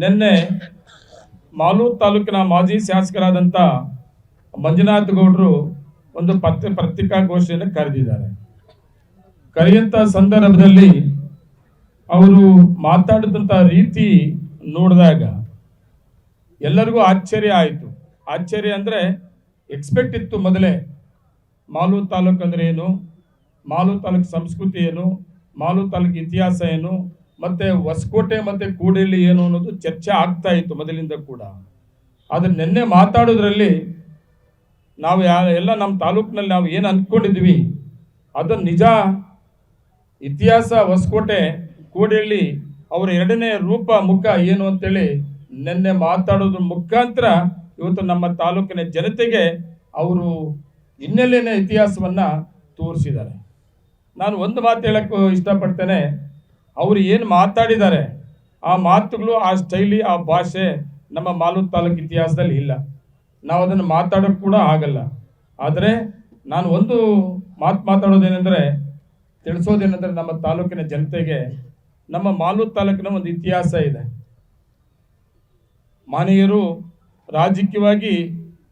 ನಿನ್ನೆ ಮಾಲೂರು ತಾಲೂಕಿನ ಮಾಜಿ ಶಾಸಕರಾದಂಥ ಮಂಜುನಾಥ್ ಗೌಡರು ಒಂದು ಪತ್ರ ಪತ್ರಿಕಾಗೋಷ್ಠಿಯನ್ನು ಕರೆದಿದ್ದಾರೆ. ಕರೆಯಂತ ಸಂದರ್ಭದಲ್ಲಿ ಅವರು ಮಾತಾಡಿದಂಥ ರೀತಿ ನೋಡಿದಾಗ ಎಲ್ಲರಿಗೂ ಆಶ್ಚರ್ಯ ಆಯಿತು. ಆಶ್ಚರ್ಯ ಅಂದರೆ ಎಕ್ಸ್ಪೆಕ್ಟ್ ಇತ್ತು ಮೊದಲೇ. ಮಾಲೂರು ತಾಲೂಕು ಅಂದ್ರೆ ಏನು? ಮಾಲೂರು ತಾಲೂಕು ಸಂಸ್ಕೃತಿ ಏನು? ಮಾಲೂರು ತಾಲೂಕು ಇತಿಹಾಸ ಏನು? ಮತ್ತೆ ಹೊಸಕೋಟೆ ಮತ್ತೆ ಕೂಡಲಿ ಏನು ಅನ್ನೋದು ಚರ್ಚೆ ಆಗ್ತಾ ಇತ್ತು ಮೊದಲಿಂದ ಕೂಡ. ಆದರೆ ನಿನ್ನೆ ಮಾತಾಡೋದ್ರಲ್ಲಿ ನಾವು ಯಾ, ಎಲ್ಲ ನಮ್ಮ ತಾಲೂಕಿನಲ್ಲಿ ನಾವು ಏನು ಅಂದ್ಕೊಂಡಿದ್ವಿ ಅದು ನಿಜ. ಇತಿಹಾಸ ಹೊಸಕೋಟೆ ಕೂಡಲಿ ಅವರ ಎರಡನೇ ರೂಪ ಮುಖ ಏನು ಅಂತೇಳಿ ನಿನ್ನೆ ಮಾತಾಡೋದ್ರ ಮುಖಾಂತರ ಇವತ್ತು ನಮ್ಮ ತಾಲೂಕಿನ ಜನತೆಗೆ ಅವರು ಹಿನ್ನೆಲೆಯ ಇತಿಹಾಸವನ್ನ ತೋರಿಸಿದ್ದಾರೆ. ನಾನು ಒಂದು ಮಾತು ಹೇಳೋಕ್ಕೂ ಇಷ್ಟಪಡ್ತೇನೆ. ಅವರು ಏನು ಮಾತಾಡಿದ್ದಾರೆ? ಆ ಮಾತುಗಳು, ಆ ಸ್ಟೈಲಿ, ಆ ಭಾಷೆ ನಮ್ಮ ಮಾಲೂರು ತಾಲೂಕು ಇತಿಹಾಸದಲ್ಲಿ ಇಲ್ಲ. ನಾವು ಅದನ್ನು ಮಾತಾಡೋಕ್ಕೆ ಕೂಡ ಆಗಲ್ಲ. ಆದರೆ ನಾನು ಒಂದು ಮಾತು ಮಾತಾಡೋದೇನೆಂದರೆ, ತಿಳಿಸೋದೇನೆಂದರೆ ನಮ್ಮ ತಾಲೂಕಿನ ಜನತೆಗೆ ನಮ್ಮ ಮಾಲೂರು ತಾಲೂಕಿನ ಒಂದು ಇತಿಹಾಸ ಇದೆ. ಮಾನೀಯರು ರಾಜಕೀಯವಾಗಿ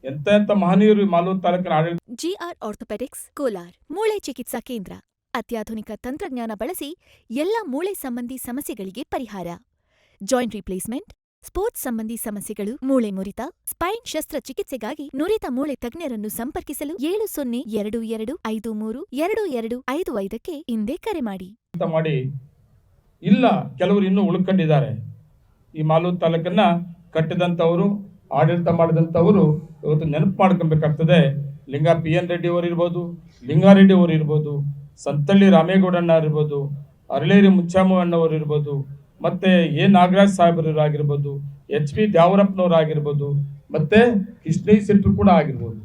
ಎಂತ ಎಂತ ಮಹನೀಯರು ಮಾಲು ಮಾಲೂರು ತಾಲೂಕಿನ ಆಡಳಿತ ಜಿಆರ್ ಆರ್ಥೋಪೆಡಿಕ್ಸ್ ಕೋಲಾರ್ ಮೂಳೆ ಚಿಕಿತ್ಸಾ ಕೇಂದ್ರ. ಅತ್ಯಾಧುನಿಕ ತಂತ್ರಜ್ಞಾನ ಬಳಸಿ ಎಲ್ಲ ಮೂಳೆ ಸಂಬಂಧಿ ಸಮಸ್ಯೆಗಳಿಗೆ ಪರಿಹಾರ. ಜಾಯಿಂಟ್ ರಿಪ್ಲೇಸ್ಮೆಂಟ್, ಸ್ಪೋರ್ಟ್ಸ್ ಸಂಬಂಧಿ ಸಮಸ್ಯೆಗಳು, ಮೂಳೆ ಮುರಿತ, ಸ್ಪೈನ್ ಶಸ್ತ್ರಚಿಕಿತ್ಸೆಗಾಗಿ ನುರಿತ ಮೂಳೆ ತಜ್ಞರನ್ನು ಸಂಪರ್ಕಿಸಲು ಏಳು ಸೊನ್ನೆ ಎರಡು ಎರಡು ಐದು ಮೂರು ಎರಡು ಎರಡು ಐದು ಐದಕ್ಕೆ ಹಿಂದೆ ಕರೆ ಮಾಡಿ. ಮಾಡಿ ಇಲ್ಲ, ಕೆಲವರು ಇನ್ನೂ ಉಳ್ಕೊಂಡಿದ್ದಾರೆ. ಈ ಮಾಲೂರು ತಾಲೂಕನ್ನ ಕಟ್ಟಿದಂಥವರು, ಆಡಳಿತ ಮಾಡಿದಂಥವರು ಇವತ್ತು ನೆನಪು ಮಾಡ್ಕೊಬೇಕಾಗ್ತದೆ. ಲಿಂಗ ಪಿ ಎನ್ ರೆಡ್ಡಿ ಅವರು ಇರ್ಬೋದು ಲಿಂಗಾರೆಡ್ಡಿ ಅವರು ಇರ್ಬೋದು ಸಂತಳ್ಳಿ ರಾಮೇಗೌಡಣ್ಣ ಇರ್ಬೋದು ಅರಳೇರಿ ಮುಚ್ಚಾಮಣ್ಣವರು ಇರ್ಬೋದು ಮತ್ತೆ ಎ. ನಾಗರಾಜ್ ಸಾಹೇಬರು ಆಗಿರ್ಬೋದು ಎಚ್. ಪಿ. ದ್ಯಾವರಪ್ಪನವ್ರು ಆಗಿರ್ಬೋದು ಮತ್ತೆ ಕೃಷ್ಣೈ ಶೆಟ್ಟರು ಕೂಡ ಆಗಿರ್ಬೋದು.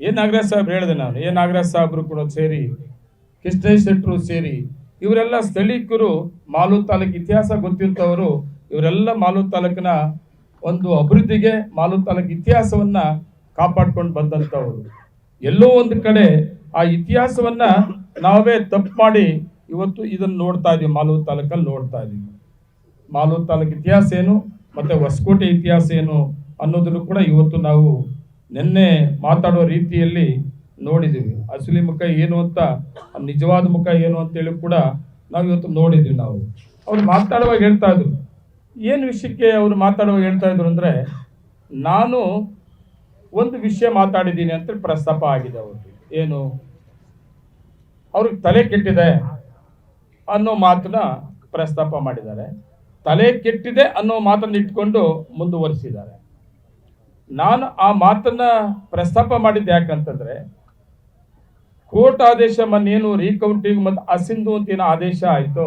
ಎ. ನಾಗರಾಜ್ ಸಾಹೇಬ್ರು ಹೇಳಿದೆ ನಾನು. ಎ. ನಾಗರಾಜ್ ಸಾಹೇಬರು ಕೂಡ ಸೇರಿ ಕೃಷ್ಣ ಶೆಟ್ಟರು ಸೇರಿ, ಇವರೆಲ್ಲ ಸ್ಥಳೀಕರು ಮಾಲೂರು ತಾಲೂಕು ಇತಿಹಾಸ ಗೊತ್ತಿರ್ತವರು. ಇವರೆಲ್ಲ ಮಾಲೂರು ತಾಲೂಕಿನ ಒಂದು ಅಭಿವೃದ್ಧಿಗೆ ಮಾಲೂರು ತಾಲೂಕು ಇತಿಹಾಸವನ್ನ ಕಾಪಾಡ್ಕೊಂಡು ಬಂದಂಥವರು. ಎಲ್ಲೋ ಒಂದು ಕಡೆ ಆ ಇತಿಹಾಸವನ್ನ ನಾವೇ ತಪ್ಪು ಮಾಡಿ ಇವತ್ತು ಇದನ್ನು ನೋಡ್ತಾ ಇದೀವಿ, ಮಾಲೂರು ತಾಲೂಕಲ್ಲಿ ನೋಡ್ತಾ ಇದೀವಿ. ಮಾಲೂರು ತಾಲೂಕು ಇತಿಹಾಸ ಏನು, ಮತ್ತೆ ಹೊಸಕೋಟೆ ಇತಿಹಾಸ ಏನು ಅನ್ನೋದನ್ನು ಕೂಡ ಇವತ್ತು ನಾವು ನಿನ್ನೆ ಮಾತಾಡುವ ರೀತಿಯಲ್ಲಿ ನೋಡಿದ್ದೀವಿ ಅಸಲಿ ಮುಖ ಏನು ಅಂತ, ನಿಜವಾದ ಮುಖ ಏನು ಅಂತೇಳಿ ಕೂಡ ನಾವು ಇವತ್ತು ನೋಡಿದ್ವಿ ನಾವು. ಅವ್ರು ಮಾತಾಡುವಾಗ ಹೇಳ್ತಾ ಇದ್ರು. ಏನು ವಿಷಯಕ್ಕೆ ಅವರು ಮಾತಾಡುವಾಗ ಹೇಳ್ತಾ ಇದ್ರು ಅಂದ್ರೆ, ನಾನು ಒಂದು ವಿಷಯ ಮಾತಾಡಿದ್ದೀನಿ ಅಂತ ಪ್ರಸ್ತಾಪ ಆಗಿದೆ ಅವ್ರಿಗೆ ಏನು? ಅವ್ರಿಗೆ ತಲೆ ಕೆಟ್ಟಿದೆ ಅನ್ನೋ ಮಾತನ್ನ ಪ್ರಸ್ತಾಪ ಮಾಡಿದ್ದಾರೆ. ತಲೆ ಕೆಟ್ಟಿದೆ ಅನ್ನೋ ಮಾತನ್ನ ಇಟ್ಕೊಂಡು ಮುಂದುವರಿಸಿದ್ದಾರೆ. ನಾನು ಆ ಮಾತನ್ನ ಪ್ರಸ್ತಾಪ ಮಾಡಿದ್ದು ಯಾಕಂತಂದ್ರೆ, ಕೋರ್ಟ್ ಆದೇಶ ಮನ್ನೇನು ರೀಕೌಂಟಿಂಗ್ ಮತ್ತು ಅಸಿಂಧು ಅಂತ ಏನೋ ಆದೇಶ ಆಯಿತು